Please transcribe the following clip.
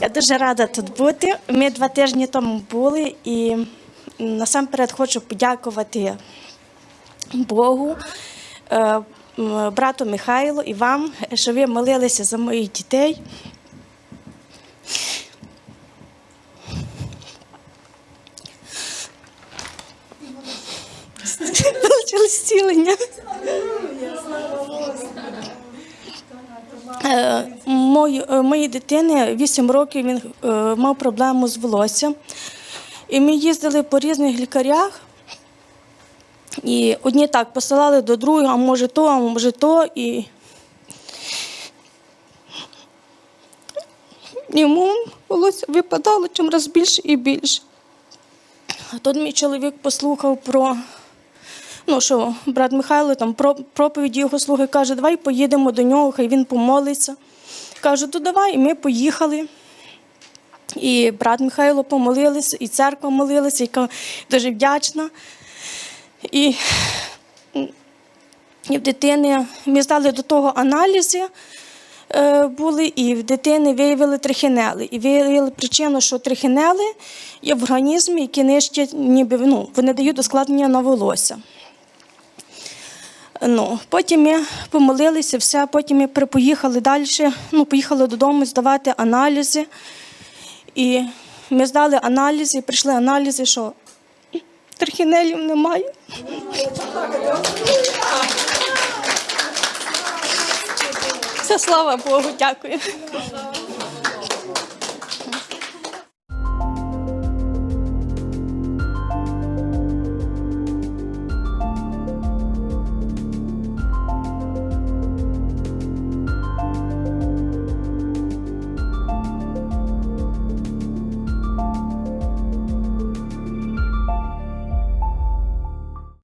Я дуже рада тут бути. Ми два тижні тому були, і насамперед хочу подякувати Богу, е, брату Михайлу і вам, що ви молилися за моїх дітей. Получили зцілення. Мої, е, моїй дитини 8 років він е, мав проблему з волоссям. І ми їздили по різних лікарях. І одні так посилали до другого, а може то, а може то. І йому волосся випадало чим раз більше і більше. А тут мій чоловік послухав про, ну що брат Михайло там про проповіді його слухає, каже, давай поїдемо до нього, хай він помолиться. Кажу, то давай, і ми поїхали. І брат Михайло помолилися, і церква молилася, яка дуже вдячна. І, і в дитини ми здали до того аналізи. е, Були і в дитини виявили трихінели. І виявили причину, що трихінели є в організмі, які нищать, ніби ну, вони дають ускладнення на волосся. Ну, потім ми помолилися, все, потім ми при- поїхали далі, ну, поїхали додому здавати аналізи. І ми здали аналізи, прийшли аналізи, що трихінелів немає. Це слава Богу, дякую.